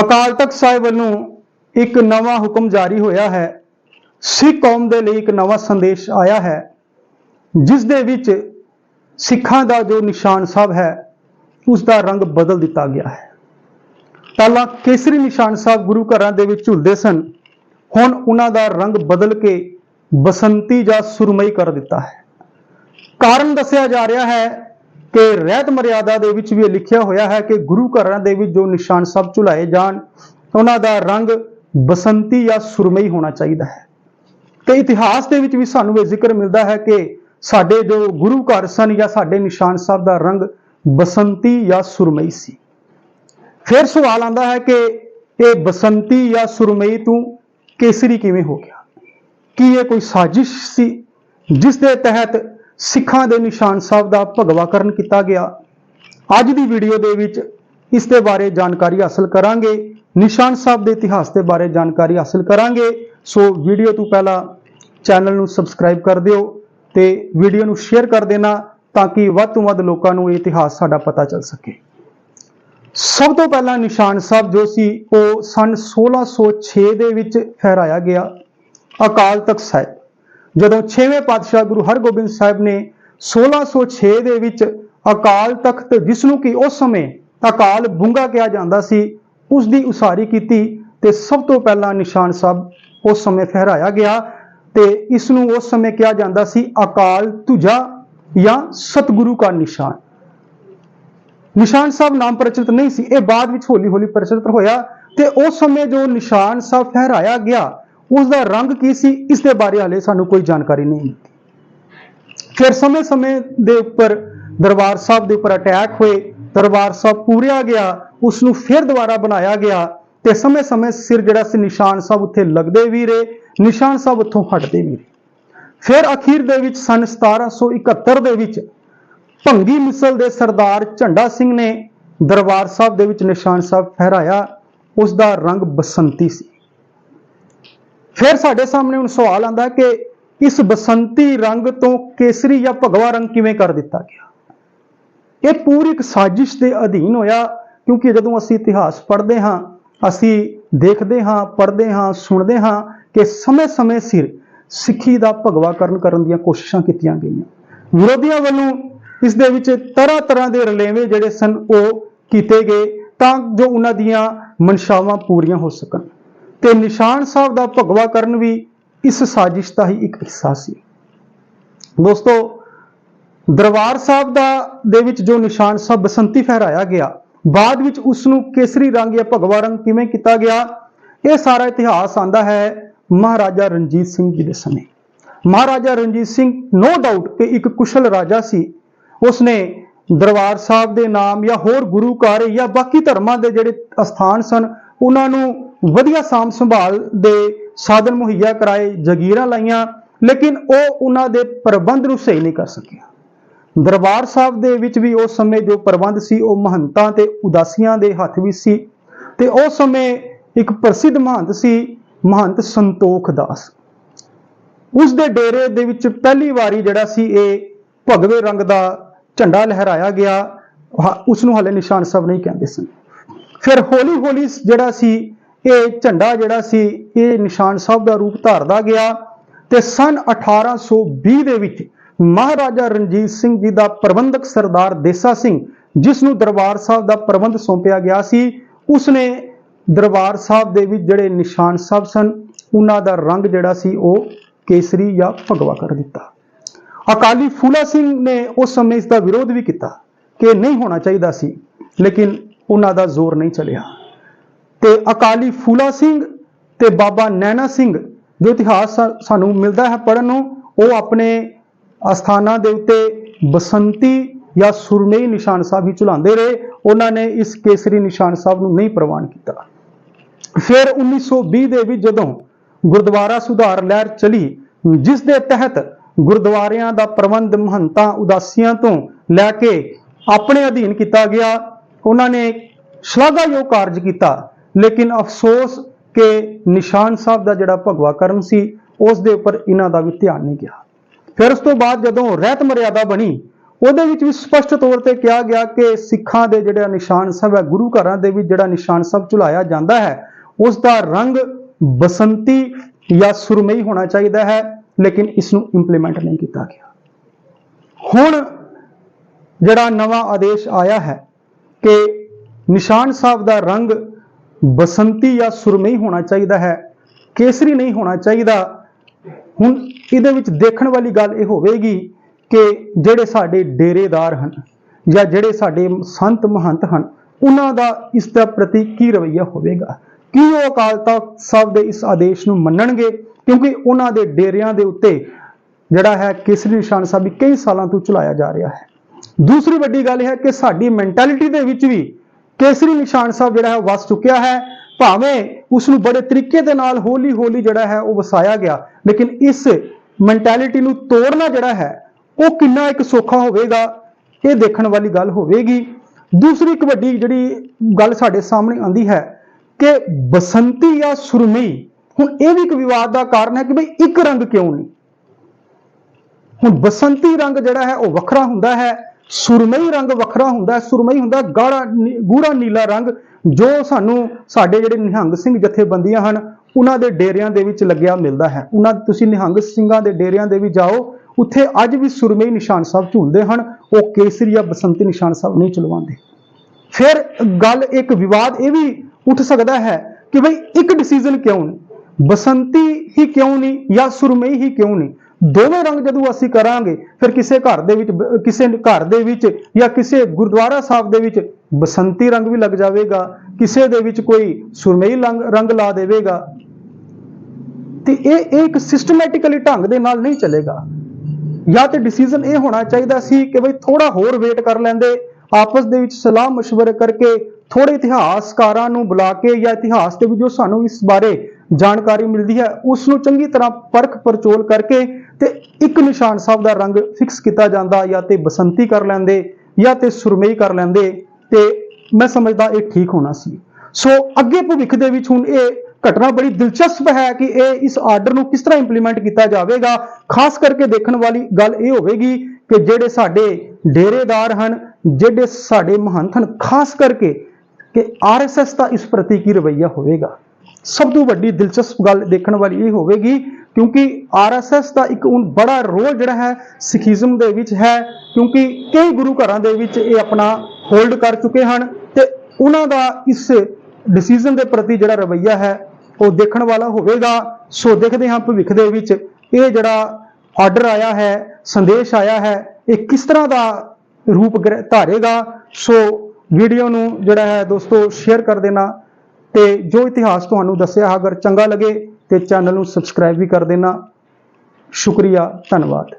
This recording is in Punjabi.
ਅਕਾਲ ਤਖਤ ਸਾਹਿਬ ਵੱਲੋਂ ਇੱਕ ਨਵਾਂ ਹੁਕਮ ਜਾਰੀ ਹੋਇਆ ਹੈ। ਸਿੱਖ ਕੌਮ ਦੇ ਲਈ ਇੱਕ ਨਵਾਂ ਸੰਦੇਸ਼ ਆਇਆ ਹੈ, ਜਿਸ ਦੇ ਵਿੱਚ ਸਿੱਖਾਂ ਦਾ ਜੋ ਨਿਸ਼ਾਨ ਸਾਹਿਬ ਹੈ ਉਸ ਦਾ ਰੰਗ ਬਦਲ ਦਿੱਤਾ ਗਿਆ ਹੈ। ਪਹਿਲਾਂ ਕੇਸਰੀ ਨਿਸ਼ਾਨ ਸਾਹਿਬ ਗੁਰੂ ਘਰਾਂ ਦੇ ਵਿੱਚ ਝੁਲਦੇ ਸਨ, ਹੁਣ ਉਹਨਾਂ ਦਾ ਰੰਗ ਬਦਲ ਕੇ ਬਸੰਤੀ ਜਾਂ ਸੁਰਮਈ ਕਰ ਦਿੱਤਾ ਹੈ। ਕਾਰਨ ਦੱਸਿਆ ਜਾ ਰਿਹਾ ਹੈ ਕਿ ਰਹਿਤ ਮਰਿਆਦਾ ਦੇ ਵਿੱਚ ਵੀ ਇਹ ਲਿਖਿਆ ਹੋਇਆ ਹੈ ਕਿ ਗੁਰੂ ਘਰਾਂ ਦੇ ਵਿੱਚ ਜੋ ਨਿਸ਼ਾਨ ਸਾਹਿਬ ਝੁਲਾਏ ਜਾਣ, ਉਹਨਾਂ ਦਾ ਰੰਗ ਬਸੰਤੀ ਜਾਂ ਸੁਰਮਈ ਹੋਣਾ ਚਾਹੀਦਾ ਹੈ। ਤੇ ਇਤਿਹਾਸ ਦੇ ਵਿੱਚ ਵੀ ਸਾਨੂੰ ਇਹ ਜ਼ਿਕਰ ਮਿਲਦਾ ਹੈ ਕਿ ਸਾਡੇ ਜੋ ਗੁਰੂ ਘਰ ਸਨ ਜਾਂ ਸਾਡੇ ਨਿਸ਼ਾਨ ਸਾਹਿਬ ਦਾ ਰੰਗ ਬਸੰਤੀ ਜਾਂ ਸੁਰਮਈ ਸੀ। ਫਿਰ ਸਵਾਲ ਆਉਂਦਾ ਹੈ ਕਿ ਇਹ ਬਸੰਤੀ ਜਾਂ ਸੁਰਮਈ ਤੋਂ ਕੇਸਰੀ ਕਿਵੇਂ ਹੋ ਗਿਆ? ਕੀ ਇਹ ਕੋਈ ਸਾਜ਼ਿਸ਼ ਸੀ, ਜਿਸ ਦੇ ਤਹਿਤ ਸਿੱਖਾਂ ਦੇ ਨਿਸ਼ਾਨ ਸਾਹਿਬ ਦਾ ਭਗਵਾਕਰਨ ਕੀਤਾ ਗਿਆ। ਅੱਜ ਦੀ ਵੀਡੀਓ ਦੇ ਵਿੱਚ ਇਸ ਦੇ ਬਾਰੇ ਜਾਣਕਾਰੀ ਹਾਸਲ ਕਰਾਂਗੇ। ਨਿਸ਼ਾਨ ਸਾਹਿਬ ਦੇ ਇਤਿਹਾਸ ਦੇ ਬਾਰੇ ਜਾਣਕਾਰੀ ਹਾਸਲ ਕਰਾਂਗੇ। ਸੋ ਵੀਡੀਓ ਤੋਂ ਪਹਿਲਾਂ ਚੈਨਲ ਨੂੰ ਸਬਸਕ੍ਰਾਈਬ ਕਰ ਦਿਓ ਤੇ ਵੀਡੀਓ ਨੂੰ ਸ਼ੇਅਰ ਕਰ ਦੇਣਾ ਤਾਂ ਕਿ ਵੱਧ ਤੋਂ ਵੱਧ ਲੋਕਾਂ ਨੂੰ ਇਹ ਇਤਿਹਾਸ ਸਾਡਾ ਪਤਾ ਚੱਲ ਸਕੇ। ਸਭ ਤੋਂ ਪਹਿਲਾਂ ਨਿਸ਼ਾਨ ਸਾਹਿਬ ਜੋ ਸੀ, ਉਹ ਸਨ 1606 ਦੇ ਵਿੱਚ ਫਹਿਰਾਇਆ ਗਿਆ। ਅਕਾਲ ਤਖਤ ਸਾਹਿਬ। ਜਦੋਂ 6ਵੇਂ ਪਾਤਸ਼ਾਹ ਗੁਰੂ ਹਰਗੋਬਿੰਦ ਸਾਹਿਬ ਨੇ 1606 ਦੇ ਵਿੱਚ ਅਕਾਲ ਤਖਤ ਜਿਸ ਨੂੰ ਕਿ ਉਸ ਸਮੇਂ ਅਕਾਲ ਬੁੰਗਾ ਕਿਹਾ ਜਾਂਦਾ ਸੀ ਉਸ ਦੀ ਉਸਾਰੀ ਕੀਤੀ ਤੇ ਸਭ ਤੋਂ ਪਹਿਲਾਂ ਨਿਸ਼ਾਨ ਸਾਹਿਬ ਉਸ ਸਮੇਂ ਫਹਿਰਾਇਆ ਗਿਆ ਤੇ ਇਸ ਨੂੰ ਉਸ ਸਮੇਂ ਕਿਹਾ ਜਾਂਦਾ ਸੀ ਅਕਾਲ ਤੁਝਾ ਜਾਂ ਸਤਿਗੁਰੂ ਦਾ ਨਿਸ਼ਾਨ। ਨਿਸ਼ਾਨ ਸਾਹਿਬ ਨਾਮ ਪ੍ਰਚਲਿਤ ਨਹੀਂ ਸੀ, ਇਹ ਬਾਅਦ ਵਿੱਚ ਹੌਲੀ ਹੌਲੀ ਪ੍ਰਚਲਿਤ ਹੋਇਆ ਤੇ ਉਸ ਸਮੇਂ ਜੋ ਨਿਸ਼ਾਨ ਸਾਹਿਬ ਫਹਿਰਾਇਆ ਗਿਆ ਉਸ ਦਾ ਰੰਗ ਕੀ ਸੀ ਇਸ ਦੇ ਬਾਰੇ ਹਾਲੇ ਸਾਨੂੰ ਕੋਈ ਜਾਣਕਾਰੀ ਨਹੀਂ। ਮਿਲਦੀ ਫਿਰ ਸਮੇਂ-ਸਮੇਂ ਦੇ ਉੱਪਰ ਦਰਬਾਰ ਸਾਹਿਬ ਦੇ ਉੱਪਰ ਅਟੈਕ ਹੋਏ। ਦਰਬਾਰ ਸਾਹਿਬ ਪੂਰਿਆ ਗਿਆ ਉਸ ਨੂੰ ਫਿਰ ਦੁਬਾਰਾ ਬਣਾਇਆ ਗਿਆ ਤੇ ਸਮੇਂ-ਸਮੇਂ ਸਿਰ ਜਿਹੜਾ ਸੀ ਨਿਸ਼ਾਨ ਸਾਹਿਬ ਉੱਥੇ ਲੱਗਦੇ ਵੀ ਰਹੇ, ਨਿਸ਼ਾਨ ਸਾਹਿਬ ਉੱਥੋਂ ਹਟਦੇ ਵੀ ਰਹੇ। ਫਿਰ ਅਖੀਰ ਦੇ ਵਿੱਚ ਸਨ 1771 ਦੇ ਵਿੱਚ ਭੰਗੀ ਮਿਸਲ ਦੇ ਸਰਦਾਰ ਝੰਡਾ ਸਿੰਘ ਨੇ ਦਰਬਾਰ ਸਾਹਿਬ ਦੇ ਵਿੱਚ ਨਿਸ਼ਾਨ ਸਾਹਿਬ ਫਹਿਰਾਇਆ। ਉਸ ਦਾ ਰੰਗ ਬਸੰਤੀ ਸੀ। ਫਿਰ ਸਾਡੇ ਸਾਹਮਣੇ ਹੁਣ ਸਵਾਲ ਆਂਦਾ ਕਿ ਇਸ ਬਸੰਤੀ ਰੰਗ ਤੋਂ ਕੇਸਰੀ ਜਾਂ ਭਗਵਾ ਰੰਗ ਕਿਵੇਂ ਕਰ ਦਿੱਤਾ ਗਿਆ? ਇਹ ਪੂਰੀ ਇੱਕ ਸਾਜ਼ਿਸ਼ ਦੇ ਅਧੀਨ ਹੋਇਆ, ਕਿਉਂਕਿ ਜਦੋਂ ਅਸੀਂ ਇਤਿਹਾਸ ਪੜ੍ਹਦੇ ਹਾਂ, ਅਸੀਂ ਦੇਖਦੇ ਹਾਂ, ਪੜ੍ਹਦੇ ਹਾਂ, ਸੁਣਦੇ ਹਾਂ ਕਿ ਸਮੇਂ-ਸਮੇਂ ਸਿਰ ਸਿੱਖੀ ਦਾ ਭਗਵਾਕਰਨ ਕਰਨ ਦੀਆਂ ਕੋਸ਼ਿਸ਼ਾਂ ਕੀਤੀਆਂ ਗਈਆਂ। ਵਿਰੋਧੀਆਂ ਵੱਲੋਂ ਇਸ ਦੇ ਵਿੱਚ ਤਰ੍ਹਾਂ ਤਰ੍ਹਾਂ ਦੇ ਰਲੇਵੇਂ ਜਿਹੜੇ ਸਨ, ਉਹ ਕੀਤੇ ਗਏ ਤਾਂ ਜੋ ਉਹਨਾਂ ਦੀਆਂ ਮਨਸ਼ਾਵਾਂ ਪੂਰੀਆਂ ਹੋ ਸਕਣ। ਤੇ ਨਿਸ਼ਾਨ ਸਾਹਿਬ ਦਾ ਭਗਵਾ ਕਰਨ ਵੀ ਇਸ ਸਾਜ਼ਿਸ਼ ਦਾ ਹੀ ਇੱਕ ਹਿੱਸਾ ਸੀ। ਦੋਸਤੋ, ਦਰਬਾਰ ਸਾਹਿਬ ਦਾ, ਦੇ ਵਿੱਚ ਜੋ ਨਿਸ਼ਾਨ ਸਾਹਿਬ ਬਸੰਤੀ ਫਹਿਰਾਇਆ ਗਿਆ, ਬਾਅਦ ਵਿੱਚ ਉਸ ਨੂੰ ਕੇਸਰੀ ਰੰਗ ਜਾਂ ਭਗਵਾ ਰੰਗ ਕਿਵੇਂ ਕੀਤਾ ਗਿਆ, ਇਹ ਸਾਰਾ ਇਤਿਹਾਸ ਆਂਦਾ ਹੈ ਮਹਾਰਾਜਾ ਰਣਜੀਤ ਸਿੰਘ ਜੀ ਦੇ ਸਮੇਂ। ਮਹਾਰਾਜਾ ਰਣਜੀਤ ਸਿੰਘ ਨੋ ਡਾਊਟ ਕਿ ਇੱਕ ਕੁਸ਼ਲ ਰਾਜਾ ਸੀ। ਉਸਨੇ ਦਰਬਾਰ ਸਾਹਿਬ ਦੇ ਨਾਮ ਜਾਂ ਹੋਰ ਗੁਰੂ ਘਰ ਜਾਂ ਬਾਕੀ ਧਰਮਾਂ ਦੇ ਜਿਹੜੇ ਅਸਥਾਨ ਸਨ, ਉਹਨਾਂ ਨੂੰ ਵਧੀਆ ਸਾਂਭ ਸੰਭਾਲ ਦੇ ਸਾਧਨ ਮੁਹੱਈਆ ਕਰਾਏ, ਜਗੀਰਾਂ ਲਾਈਆਂ, ਲੇਕਿਨ ਉਹ ਉਹਨਾਂ ਦੇ ਪ੍ਰਬੰਧ ਨੂੰ ਸਹੀ ਨਹੀਂ ਕਰ ਸਕਿਆ। ਦਰਬਾਰ ਸਾਹਿਬ ਦੇ ਵਿੱਚ ਵੀ ਉਸ ਸਮੇਂ ਜੋ ਪ੍ਰਬੰਧ ਸੀ, ਉਹ ਮਹੰਤਾਂ ਤੇ ਉਦਾਸੀਆਂ ਦੇ ਹੱਥ ਵਿੱਚ ਸੀ ਤੇ ਉਸ ਸਮੇਂ ਇੱਕ ਪ੍ਰਸਿੱਧ ਮਹੰਤ ਸੀ, ਮਹੰਤ ਸੰਤੋਖ ਦਾਸ। ਉਸ ਦੇ ਡੇਰੇ ਦੇ ਵਿੱਚ ਪਹਿਲੀ ਵਾਰੀ ਜਿਹੜਾ ਸੀ, ਇਹ ਭਗਵੇ ਰੰਗ ਦਾ ਝੰਡਾ ਲਹਿਰਾਇਆ ਗਿਆ। ਉਸ ਨੂੰ ਹਲੇ ਨਿਸ਼ਾਨ ਸਾਹਿਬ ਨਹੀਂ ਕਹਿੰਦੇ ਸਨ। ਫਿਰ ਹੌਲੀ ਹੌਲੀ ਜਿਹੜਾ ਸੀ ਇਹ ਝੰਡਾ ਜਿਹੜਾ ਸੀ, ਇਹ ਨਿਸ਼ਾਨ ਸਾਹਿਬ ਦਾ ਰੂਪ ਧਾਰਦਾ ਗਿਆ ਤੇ ਸਨ 1820 ਦੇ ਵਿੱਚ ਮਹਾਰਾਜਾ ਰਣਜੀਤ ਸਿੰਘ ਜੀ ਦਾ ਪ੍ਰਬੰਧਕ ਸਰਦਾਰ ਦੇਸਾ ਸਿੰਘ, ਜਿਸ ਨੂੰ ਦਰਬਾਰ ਸਾਹਿਬ ਦਾ ਪ੍ਰਬੰਧ ਸੌਂਪਿਆ ਗਿਆ ਸੀ, ਉਸਨੇ ਦਰਬਾਰ ਸਾਹਿਬ ਦੇ ਵਿੱਚ ਜਿਹੜੇ ਨਿਸ਼ਾਨ ਸਾਹਿਬ ਸਨ, ਉਹਨਾਂ ਦਾ ਰੰਗ ਜਿਹੜਾ ਸੀ ਉਹ ਕੇਸਰੀ ਜਾਂ ਭਗਵਾ ਕਰ ਦਿੱਤਾ। ਅਕਾਲੀ ਫੂਲਾ ਸਿੰਘ ਨੇ ਉਸ ਸਮੇਂ ਇਸ ਦਾ ਵਿਰੋਧ ਵੀ ਕੀਤਾ ਕਿ ਨਹੀਂ ਹੋਣਾ ਚਾਹੀਦਾ ਸੀ, ਲੇਕਿਨ ਉਹਨਾਂ ਦਾ ਜ਼ੋਰ ਨਹੀਂ ਚੱਲਿਆ। ਤੇ ਅਕਾਲੀ ਫੂਲਾ ਸਿੰਘ ਤੇ ਬਾਬਾ ਨੈਣਾ ਸਿੰਘ ਜੋ ਇਤਿਹਾਸ ਸਾਨੂੰ ਮਿਲਦਾ ਹੈ ਪੜਨ ਨੂੰ, ਉਹ ਆਪਣੇ ਅਸਥਾਨਾਂ ਦੇ ਉੱਤੇ ਬਸੰਤੀ ਜਾਂ ਸੁਰਮਈ ਨਿਸ਼ਾਨ ਸਾਹਿਬ ਹੀ ਝੁਲਾਉਂਦੇ ਰਹੇ। ਉਹਨਾਂ ਨੇ ਇਸ ਕੇਸਰੀ ਨਿਸ਼ਾਨ ਸਾਹਿਬ ਨੂੰ ਨਹੀਂ ਪ੍ਰਵਾਨ ਕੀਤਾ। ਫਿਰ 1920 ਦੇ ਵਿੱਚ ਜਦੋਂ ਗੁਰਦੁਆਰਾ ਸੁਧਾਰ ਲਹਿਰ ਚਲੀ, ਜਿਸ ਦੇ ਤਹਿਤ ਗੁਰਦੁਆਰਿਆਂ ਦਾ ਪ੍ਰਬੰਧ ਮਹੰਤਾਂ ਉਦਾਸੀਆਂ ਤੋਂ ਲੈ ਕੇ ਆਪਣੇ ਅਧੀਨ ਕੀਤਾ ਗਿਆ, ਉਹਨਾਂ ਨੇ ਸ਼ਲਾਘਾਯੋਗ ਕਾਰਜ ਕੀਤਾ। ਲੇਕਿਨ ਅਫਸੋਸ ਕਿ ਨਿਸ਼ਾਨ ਸਾਹਿਬ ਦਾ ਜਿਹੜਾ ਭਗਵਾ ਕਰਮ ਸੀ, ਉਸ ਦੇ ਉੱਪਰ ਇਹਨਾਂ ਦਾ ਵੀ ਧਿਆਨ ਨਹੀਂ ਗਿਆ। ਫਿਰ ਉਸ ਤੋਂ ਬਾਅਦ ਜਦੋਂ ਰਹਿਤ ਮਰਿਆਦਾ ਬਣੀ, ਉਹਦੇ ਵਿੱਚ ਵੀ ਸਪਸ਼ਟ ਤੌਰ ਤੇ ਕਿਹਾ ਗਿਆ ਕਿ ਸਿੱਖਾਂ ਦੇ ਜਿਹੜਾ ਨਿਸ਼ਾਨ ਸਾਹਿਬ ਹੈ, ਗੁਰੂ ਘਰਾਂ ਦੇ ਵਿੱਚ ਜਿਹੜਾ ਨਿਸ਼ਾਨ ਸਾਹਿਬ ਝੁਲਾਇਆ ਜਾਂਦਾ ਹੈ, ਉਸ ਦਾ ਰੰਗ ਬਸੰਤੀ ਜਾਂ ਸੁਰਮਈ ਹੋਣਾ ਚਾਹੀਦਾ ਹੈ, ਲੇਕਿਨ ਇਸ ਨੂੰ ਇੰਪਲੀਮੈਂਟ ਨਹੀਂ ਕੀਤਾ ਗਿਆ। ਹੁਣ ਜਿਹੜਾ ਨਵਾਂ ਆਦੇਸ਼ ਆਇਆ ਹੈ ਕਿ ਨਿਸ਼ਾਨ ਸਾਹਿਬ ਦਾ ਰੰਗ ਬਸੰਤੀ ਜਾਂ ਸੁਰਮਈ ਹੋਣਾ ਚਾਹੀਦਾ ਹੈ, ਕੇਸਰੀ ਨਹੀਂ ਹੋਣਾ ਚਾਹੀਦਾ। ਹੁਣ ਇਹਦੇ ਵਿੱਚ ਦੇਖਣ ਵਾਲੀ ਗੱਲ ਇਹ ਹੋਵੇਗੀ ਕਿ ਜਿਹੜੇ ਸਾਡੇ ਡੇਰੇਦਾਰ ਹਨ ਜਾਂ ਜਿਹੜੇ ਸਾਡੇ ਸੰਤ ਮਹੰਤ ਹਨ, ਉਹਨਾਂ ਦਾ ਇਸ ਦਾ ਪ੍ਰਤੀ ਕੀ ਰਵੱਈਆ ਹੋਵੇਗਾ? ਕੀ ਉਹ ਅਕਾਲ ਤਖਤ ਸਾਹਿਬ ਦੇ ਇਸ ਆਦੇਸ਼ ਨੂੰ ਮੰਨਣਗੇ? ਕਿਉਂਕਿ ਉਹਨਾਂ ਦੇ ਡੇਰਿਆਂ ਦੇ ਉੱਤੇ ਜਿਹੜਾ ਹੈ ਕੇਸਰੀ ਨਿਸ਼ਾਨ ਸਾਹਿਬ ਵੀ ਕਈ ਸਾਲਾਂ ਤੋਂ ਚਲਾਇਆ ਜਾ ਰਿਹਾ ਹੈ। ਦੂਸਰੀ ਵੱਡੀ ਗੱਲ ਇਹ ਹੈ ਕਿ ਸਾਡੀ ਮੈਂਟੈਲਿਟੀ ਦੇ ਵਿੱਚ ਵੀ ਕੇਸਰੀ ਨਿਸ਼ਾਨ ਸਾਹਿਬ ਜਿਹੜਾ ਹੈ ਉਹ ਵਸ ਚੁੱਕਿਆ ਹੈ। ਭਾਵੇਂ ਉਸ ਨੂੰ ਬੜੇ ਤਰੀਕੇ ਦੇ ਨਾਲ ਹੌਲੀ ਹੌਲੀ ਜਿਹੜਾ ਹੈ ਉਹ ਵਸਾਇਆ ਗਿਆ, ਲੇਕਿਨ ਇਸ ਮੈਂਟੈਲਿਟੀ ਨੂੰ ਤੋੜਨਾ ਜਿਹੜਾ ਹੈ, ਉਹ ਕਿੰਨਾ ਇੱਕ ਸੌਖਾ ਹੋਵੇਗਾ, ਇਹ ਦੇਖਣ ਵਾਲੀ ਗੱਲ ਹੋਵੇਗੀ। ਦੂਸਰੀ ਇੱਕ ਵੱਡੀ ਜਿਹੜੀ ਗੱਲ ਸਾਡੇ ਸਾਹਮਣੇ ਆਉਂਦੀ ਹੈ ਕਿ ਬਸੰਤੀ ਜਾਂ ਸੁਰਮਈ, ਹੁਣ ਇਹ ਵੀ ਇੱਕ ਵਿਵਾਦ ਦਾ ਕਾਰਨ ਹੈ ਕਿ ਭਈ ਇੱਕ ਰੰਗ ਕਿਉਂ ਨਹੀਂ? ਹੁਣ ਬਸੰਤੀ ਰੰਗ ਜਿਹੜਾ ਹੈ ਉਹ ਵੱਖਰਾ ਹੁੰਦਾ ਹੈ ਸੁਰਮਈ ਰੰਗ ਵੱਖਰਾ ਹੁੰਦਾ, ਸੁਰਮਈ ਹੁੰਦਾ ਗਾੜਾ ਨੀ- ਗੂੜਾ ਨੀਲਾ ਰੰਗ, ਜੋ ਸਾਨੂੰ ਸਾਡੇ ਜਿਹੜੇ ਨਿਹੰਗ ਸਿੰਘ ਜਥੇਬੰਦੀਆਂ ਹਨ, ਉਹਨਾਂ ਦੇ ਡੇਰਿਆਂ ਦੇ ਵਿੱਚ ਲੱਗਿਆ ਮਿਲਦਾ ਹੈ। ਉਹਨਾਂ, ਤੁਸੀਂ ਨਿਹੰਗ ਸਿੰਘਾਂ ਦੇ ਡੇਰਿਆਂ ਦੇ ਵੀ ਜਾਓ, ਉੱਥੇ ਅੱਜ ਵੀ ਸੁਰਮਈ ਨਿਸ਼ਾਨ ਸਾਹਿਬ ਝੂਲਦੇ ਹਨ, ਉਹ ਕੇਸਰੀ ਜਾਂ ਬਸੰਤੀ ਨਿਸ਼ਾਨ ਸਾਹਿਬ ਨਹੀਂ ਚਲਵਾਉਂਦੇ ਫਿਰ ਗੱਲ ਇੱਕ ਵਿਵਾਦ ਇਹ ਵੀ ਉੱਠ ਸਕਦਾ ਹੈ ਕਿ ਭਈ ਇੱਕ ਡਿਸੀਜਨ ਕਿਉਂ ਨਹੀਂ ਬਸੰਤੀ ਹੀ ਕਿਉਂ ਨਹੀਂ ਜਾਂ ਸੁਰਮਈ ਹੀ ਕਿਉਂ ਨਹੀਂ ਦੋਵੇਂ ਰੰਗ ਜਦੋਂ ਅਸੀਂ ਕਰਾਂਗੇ, ਫਿਰ ਕਿਸੇ ਘਰ ਦੇ ਵਿੱਚ ਕਿਸੇ ਘਰ ਦੇ ਵਿੱਚ ਜਾਂ ਕਿਸੇ ਗੁਰਦੁਆਰਾ ਸਾਹਿਬ ਦੇ ਵਿੱਚ ਬਸੰਤੀ ਰੰਗ ਵੀ ਲੱਗ ਜਾਵੇਗਾ, ਕਿਸੇ ਦੇ ਵਿੱਚ ਕੋਈ ਸੁਰਮਈ ਰੰਗ ਰੰਗ ਲਾ ਦੇਵੇਗਾ। ਤੇ ਇਹ ਇਹ ਇੱਕ ਸਿਸਟਮੈਟਿਕਲੀ ਢੰਗ ਦੇ ਨਾਲ ਨਹੀਂ ਚੱਲੇਗਾ। ਜਾਂ ਤੇ ਡਿਸੀਜਨ ਇਹ ਹੋਣਾ ਚਾਹੀਦਾ ਸੀ ਕਿ ਬਈ ਥੋੜਾ ਹੋਰ ਵੇਟ ਕਰ ਲੈਂਦੇ, ਆਪਸ ਦੇ ਵਿੱਚ ਸਲਾਹ مشਵਰੇ ਕਰਕੇ ਥੋੜੇ ਇਤਿਹਾਸਕਾਰਾਂ ਨੂੰ ਬੁਲਾ ਕੇ ਜਾਂ ਇਤਿਹਾਸ ਦੇ ਵਿੱਚ ਜੋ ਸਾਨੂੰ ਇਸ ਬਾਰੇ ਜਾਣਕਾਰੀ ਮਿਲਦੀ ਹੈ, ਉਸ ਨੂੰ ਚੰਗੀ ਤਰ੍ਹਾਂ ਪਰਖ ਪਰਚੋਲ ਕਰਕੇ ਤੇ ਇੱਕ ਨਿਸ਼ਾਨ ਸਾਹਿਬ ਦਾ ਰੰਗ ਫਿਕਸ ਕੀਤਾ ਜਾਂਦਾ, ਜਾਂ ਤੇ ਬਸੰਤੀ ਕਰ ਲੈਂਦੇ, ਜਾਂ ਤੇ ਸੁਰਮਈ ਕਰ ਲੈਂਦੇ, ਤੇ ਮੈਂ ਸਮਝਦਾ ਇਹ ਠੀਕ ਹੋਣਾ ਸੀ। ਸੋ ਅੱਗੇ ਭਵਿੱਖ ਦੇ ਵਿੱਚ ਹੁਣ ਇਹ ਘਟਨਾ ਬੜੀ ਦਿਲਚਸਪ ਹੈ ਕਿ ਇਹ ਇਸ ਆਰਡਰ ਨੂੰ ਕਿਸ ਤਰ੍ਹਾਂ ਇੰਪਲੀਮੈਂਟ ਕੀਤਾ ਜਾਵੇਗਾ। ਖਾਸ ਕਰਕੇ ਦੇਖਣ ਵਾਲੀ ਗੱਲ ਇਹ ਹੋਵੇਗੀ ਕਿ ਜਿਹੜੇ ਸਾਡੇ ਡੇਰੇਦਾਰ ਹਨ, ਜਿਹੜੇ ਸਾਡੇ ਮਹੰਤ ਹਨ, ਖਾਸ ਕਰਕੇ ਕਿ ਆਰਐਸਐਸ ਦਾ ਇਸ ਪ੍ਰਤੀ ਕੀ ਰਵੱਈਆ ਹੋਵੇਗਾ। ਸਭ ਤੋਂ ਵੱਡੀ ਦਿਲਚਸਪ ਗੱਲ ਦੇਖਣ ਵਾਲੀ ਇਹ ਹੋਵੇਗੀ ਕਿਉਂਕਿ ਆਰਐਸਐਸ ਦਾ ਇੱਕ ਹੁਣ ਬੜਾ ਰੋਲ ਜਿਹੜਾ ਹੈ ਸਿੱਖੀਜ਼ਮ ਦੇ ਵਿੱਚ ਹੈ, ਕਿਉਂਕਿ ਕਈ ਗੁਰੂ ਘਰਾਂ ਦੇ ਵਿੱਚ ਇਹ ਆਪਣਾ ਹੋਲਡ ਕਰ ਚੁੱਕੇ ਹਨ ਤੇ ਉਹਨਾਂ ਦਾ ਇਸ ਡਿਸੀਜਨ ਦੇ ਪ੍ਰਤੀ ਜਿਹੜਾ ਰਵੱਈਆ ਹੈ, ਉਹ ਦੇਖਣ ਵਾਲਾ ਹੋਵੇਗਾ। ਸੋ ਦੇਖਦੇ ਹਾਂ ਭਵਿੱਖ ਦੇ ਵਿੱਚ ਇਹ ਜਿਹੜਾ ਆਰਡਰ ਆਇਆ ਹੈ, ਸੰਦੇਸ਼ ਆਇਆ ਹੈ, ਇਹ ਕਿਸ ਤਰ੍ਹਾਂ ਦਾ ਰੂਪ ਗ੍ਰਹਿ ਧਾਰੇਗਾ। ਸੋ ਵੀਡੀਓ ਨੂੰ ਜਿਹੜਾ ਹੈ ਦੋਸਤੋ, ਸ਼ੇਅਰ ਕਰ ਦੇਣਾ ਤੇ ਜੋ ਇਤਿਹਾਸ ਤੁਹਾਨੂੰ ਦੱਸਿਆ, ਅਗਰ ਚੰਗਾ ਲੱਗੇ ਤੇ ਚੈਨਲ ਨੂੰ ਸਬਸਕ੍ਰਾਈਬ ਵੀ ਕਰ ਦੇਣਾ। ਸ਼ੁਕਰੀਆ ਧੰਨਵਾਦ।